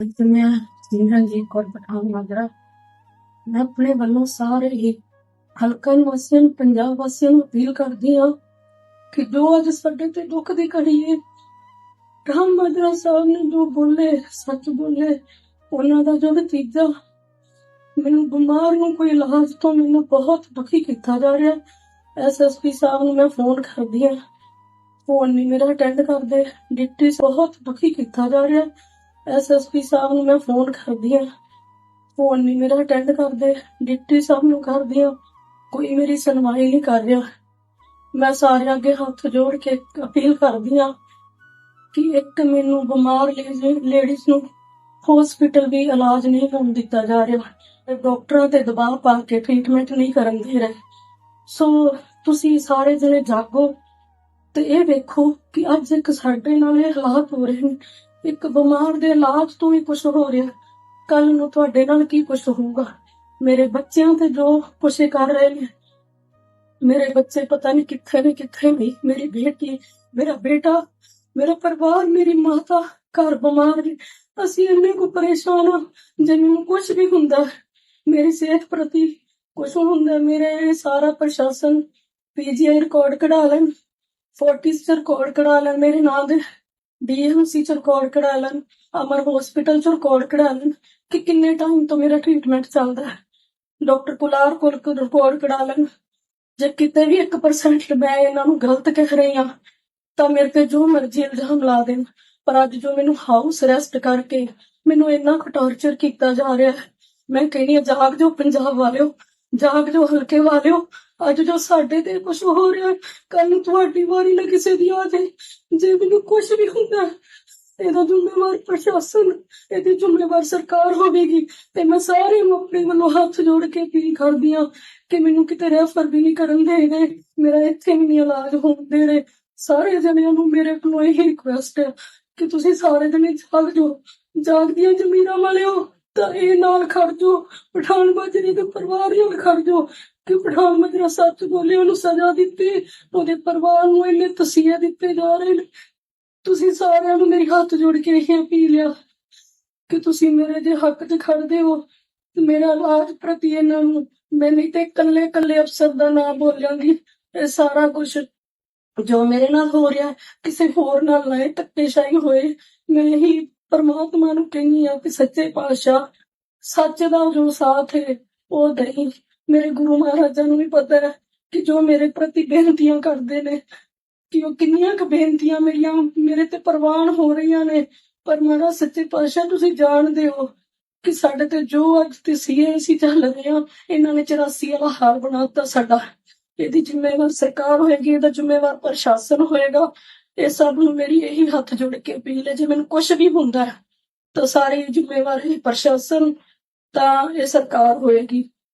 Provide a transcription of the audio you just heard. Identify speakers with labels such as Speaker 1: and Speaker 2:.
Speaker 1: ਤੇ ਮੈਂ ਸਿਮਰਨਜੀਤ ਕੌਰ ਪਠਾਨ ਮਾਜਰਾ ਮੈਂ ਆਪਣੇ ਵੱਲੋਂ ਸਾਰੇ ਹੀ ਹਲਕਾ ਨਿਵਾਸੀਆਂ ਨੂੰ, ਪੰਜਾਬ ਵਾਸੀਆਂ ਨੂੰ ਅਪੀਲ ਕਰਦੀ ਹਾਂ ਕਿ ਜੋ ਅੱਜ ਸਾਡੇ ਤੇ ਦੁੱਖ ਦੀ ਘੜੀ ਹੈ ਰਾਮ ਮਾਜਰਾ ਸਾਹਿਬ ਨੇ ਜੋ ਬੋਲੇ, ਸੱਚ ਬੋਲੇ, ਉਹਨਾਂ ਦਾ ਜੋ ਨਤੀਜਾ, ਮੈਨੂੰ ਬਿਮਾਰ ਨੂੰ ਕੋਈ ਇਲਾਜ ਤੋਂ ਮੈਨੂੰ ਬਹੁਤ ਦੁਖੀ ਕੀਤਾ ਜਾ ਰਿਹਾ। ਐਸਐਸਪੀ ਸਾਹਿਬ ਨੂੰ ਮੈਂ ਫੋਨ ਕਰਦੀ ਹਾਂ। ਫੋਨ ਨਹੀਂ ਮੇਰਾ ਅਟੈਂਡ ਕਰਦੇ ਡਿਪਟੀ ਬਹੁਤ ਦੁਖੀ ਕੀਤਾ ਜਾ ਰਿਹਾ। ਐਸਐਸਪੀ ਸਾਹਿਬ ਨੂੰ ਮੈਂ ਫੋਨ ਕਰਦੀ ਹਾਂ। ਫੋਨ ਨਹੀਂ ਮੇਰਾ ਅਟੈਂਡ ਕਰਦੇ, ਡਿਪਟੀ ਸਾਹਿਬ ਨੂੰ ਕਰਦੀ ਹਾਂ। ਕੋਈ ਮੇਰੀ ਸੁਣਵਾਈ ਨਹੀਂ ਕਰ ਰਿਹਾ। ਮੈਂ ਸਾਰਿਆਂ ਅੱਗੇ ਹੱਥ ਜੋੜ ਕੇ ਅਪੀਲ ਕਰਦੀ ਹਾਂ ਕਿ ਇੱਕ ਮੈਨੂੰ ਬਿਮਾਰ ਲੇਡੀਜ਼ ਨੂੰ ਹਸਪੀਟਲ ਵੀ ਇਲਾਜ ਨਹੀਂ ਹੋਣ ਦਿੱਤਾ ਜਾ ਰਿਹਾ। ਡਾਕਟਰਾਂ ਤੇ ਦਬਾਅ ਪਾ ਕੇ ਟ੍ਰੀਟਮੈਂਟ ਨਹੀਂ ਕਰਨ ਦੇ ਰਹੇ। ਸੋ ਤੁਸੀਂ ਸਾਰੇ ਜਣੇ ਜਾਗੋ ਤੇ ਇਹ ਵੇਖੋ ਕਿ ਅੱਜ ਇੱਕ ਸਾਡੇ ਨਾਲ ਇਹ ਹਾਲਾਤ ਹੋ ਰਹੇ ਨੇ। ਇੱਕ ਬਿਮਾਰ ਦੇ ਇਲਾਜ ਤੋਂ ਹੀ ਕੁਝ ਹੋ ਰਿਹਾ। ਕੱਲ ਨੂੰ ਤੁਹਾਡੇ ਨਾਲ ਕੀ ਕੁਝ ਹੋਊਗਾ? ਮੇਰੇ ਬੱਚਿਆਂ ਤੇ ਜੋ ਕੁਛ ਕਰ ਰਹੇ ਨੇ, ਮੇਰੇ ਬੱਚੇ ਪਤਾ ਨਹੀਂ ਕਿੱਥੇ ਨੇ, ਕਿੱਥੇ ਨਹੀਂ ਮੇਰੀ ਬੇਟੀ, ਮੇਰਾ ਬੇਟਾ, ਮੇਰਾ ਪਰਿਵਾਰ, ਮੇਰੀ ਮਾਤਾ, ਘਰ ਬਿਮਾਰ ਨੇ। ਅਸੀਂ ਇੰਨੇ ਕੁ ਪਰੇਸ਼ਾਨ ਹਾਂ ਜਿਵੇਂ ਕੁਝ ਵੀ ਹੁੰਦਾ, ਮੇਰੀ ਸਿਹਤ ਪ੍ਰਤੀ ਕੁਝ ਹੁੰਦਾ, ਮੇਰੇ ਸਾਰਾ ਪ੍ਰਸ਼ਾਸਨ ਪੀਜੀਆਈ ਰਿਕਾਰਡ ਕਢਾ ਲੈਣ 40 ਰਿਕਾਰਡ ਕਢਾ ਲੈਣ, ਮੇਰੇ ਨਾਂ ਦੇ। ਡੀਐਮਸੀ ਚ ਰਿਕਾਰਡ ਕਢਾ ਲੈਣ ਅਮਰ ਹਸਪੀਟਲ ਚ ਰਿਕਾਰਡ ਕਢਾ ਲੈਣ ਕਿ ਕਿੰਨੇ ਟਾਈਮ ਤੋਂ ਮੇਰਾ ਟ੍ਰੀਟਮੈਂਟ ਚੱਲਦਾ ਹੈ। ਡਾਕਟਰ ਕੁਲਾਰ ਕੋਲ ਰਿਕਾਰਡ ਕਢਾ ਲੈਣ ਜੇ ਕਿਤੇ ਵੀ 1% ਮੈਂ ਇਹਨਾਂ ਨੂੰ ਗਲਤ ਕਹਿ ਰਹੀ ਹਾਂ, ਤਾਂ ਮੇਰੇ ਤੇ ਜੋ ਮਰਜ਼ੀ ਇਲਜ਼ਾਮ ਲਾ ਦੇਣ। ਪਰ ਅੱਜ ਜੋ ਮੈਨੂੰ ਹਾਊਸ ਅਰੈਸਟ ਕਰਕੇ ਮੈਨੂੰ ਇੰਨਾ ਕੁ ਟੌਰਚਰ ਕੀਤਾ ਜਾ ਰਿਹਾ ਹੈ, ਮੈਂ ਕਹਿੰਦੀ ਹਾਂ, ਜਾਗ ਜੋ ਪੰਜਾਬ ਵਾਲਿਓ, ਜਾਗ ਜੋ ਹਲਕੇ ਵਾਲਿਓ। ਅੱਜ ਜੋ ਸਾਡੇ ਤੇ ਕੁਝ ਹੋ ਰਿਹਾ ਕੱਲ ਨੂੰ ਤੁਹਾਡੀ ਵਾਰੀ ਨਾ ਕਿਸੇ ਦੀ ਆ ਜਾਏ। ਜੇ ਮੈਨੂੰ ਕੁਝ ਵੀ ਹੁੰਦਾ, ਇਹਦਾ ਜ਼ਿੰਮੇਵਾਰ ਪ੍ਰਸ਼ਾਸਨ, ਇਹਦੀ ਜ਼ਿੰਮੇਵਾਰ ਸਰਕਾਰ ਹੋਵੇਗੀ। ਤੇ ਮੈਂ ਸਾਰੇ ਨੂੰ ਆਪਣੇ ਵੱਲੋਂ ਹੱਥ ਜੋੜ ਕੇ ਅਪੀਲ ਕਰਦੀ ਹਾਂ ਕਿ ਮੈਨੂੰ ਕਿਤੇ ਰੈਫਰ ਵੀ ਨਹੀਂ ਕਰਨ ਦੇ ਮੇਰਾ ਇੱਥੇ ਵੀ ਨਹੀਂ ਇਲਾਜ ਹੋਣ ਦੇ ਰਹੇ ਸਾਰੇ ਜਣਿਆਂ ਨੂੰ ਮੇਰੇ ਕੋਲੋਂ ਇਹ ਰਿਕੁਐਸਟ ਹੈ ਕਿ ਤੁਸੀਂ ਸਾਰੇ ਜਣੇ ਜਾਗ ਜੋ ਜਾਗਦੀਆਂ ਜ਼ਮੀਰਾਂ ਵਾਲਿਓ, ਤਾਂ ਇਹ ਨਾਲ ਖੜ ਜੋ ਪਠਾਨ ਬਾਜਰੀ ਦੇ ਪਰਿਵਾਰ ਨਾਲ ਖੜ ਜੋ ਕਿ ਪਠਾਨ ਮਜਰਾ ਸੱਚ ਬੋਲੇ ਉਹਨੂੰ ਸਜ਼ਾ ਦਿੱਤੀ। ਉਹਦੇ ਪਰਿਵਾਰ ਨੂੰ ਇੰਨੇ ਤਸੀਹੇ ਦਿੱਤੇ ਜਾ ਰਹੇ ਨੇ। ਤੁਸੀਂ ਸਾਰਿਆਂ ਨੂੰ ਮੇਰੀ ਹੱਥ ਜੋੜ ਕੇ ਇਹ ਅਪੀਲ ਆ ਕਿ ਤੁਸੀਂ ਮੇਰੇ ਦੇ ਹੱਕ 'ਚ ਖੜਦੇ ਹੋ, ਤੇ ਮੇਰਾ ਇਲਾਜ ਪ੍ਰਤੀ ਇਹਨਾਂ ਨੂੰ ਮੈਂ ਨਹੀਂ ਤੇ ਇਕੱਲੇ ਇਕੱਲੇ ਅਫਸਰ ਦਾ ਨਾਮ ਬੋਲਾਂਗੀ। ਇਹ ਸਾਰਾ ਕੁਝ ਜੋ ਮੇਰੇ ਨਾਲ ਹੋ ਰਿਹਾ, ਕਿਸੇ ਹੋਰ ਨਾਲ ਨਾ ਇਹ ਧੱਕੇਸ਼ਾਹੀ ਹੋਏ। ਮੈਂ ਹੀ ਪਰਮਾਤਮਾ ਨੂੰ ਕਹਿੰਦੀ ਆ ਕਿ ਸੱਚੇ ਪਾਤਸ਼ਾਹ, ਸੱਚ ਦਾ ਜੋ ਸਾਥ ਹੈ, ਉਹ ਨਹੀਂ ਮੇਰੇ ਗੁਰੂ ਮਹਾਰਾਜਾਂ ਨੂੰ ਵੀ ਪਤਾ ਹੈ ਕਿ ਜੋ ਮੇਰੇ ਪ੍ਰਤੀ ਬੇਨਤੀਆਂ ਕਰਦੇ ਨੇ, ਕਿ ਉਹ ਕਿੰਨੀਆਂ ਕੁ ਬੇਨਤੀਆਂ ਮੇਰੀਆਂ, ਮੇਰੇ ਤੇ ਪ੍ਰਵਾਨ ਹੋ ਰਹੀਆਂ ਨੇ। ਪਰ ਮਹਾਰਾਜ, ਸੱਚੇ ਪਾਤਸ਼ਾਹ, ਤੁਸੀਂ ਜਾਣਦੇ ਹੋ ਕਿ ਸਾਡੇ ਤੇ ਜੋ ਅੱਜ ਤੇ ਸੀਏ ਸੀ ਚੱਲ ਰਹੇ ਆ ਇਹਨਾਂ ਨੇ 84 ਵਾਲਾ ਹਾਲ ਬਣਾਤਾ ਸਾਡਾ। ਇਹਦੀ ਜ਼ਿੰਮੇਵਾਰ ਸਰਕਾਰ ਹੋਏਗੀ, ਇਹਦਾ ਜ਼ਿੰਮੇਵਾਰ ਪ੍ਰਸ਼ਾਸਨ ਹੋਏਗਾ। ਇਹ ਸਭ ਨੂੰ ਮੇਰੀ ਇਹੀ ਹੱਥ ਜੋੜ ਕੇ ਅਪੀਲ ਹੈ, ਜੇ ਮੈਨੂੰ ਕੁਝ ਵੀ ਹੁੰਦਾ ਹੈ, ਤਾਂ ਸਾਰੇ ਜ਼ਿੰਮੇਵਾਰ ਇਹ ਪ੍ਰਸ਼ਾਸਨ, ਤਾਂ ਇਹ ਸਰਕਾਰ ਹੋਏਗੀ।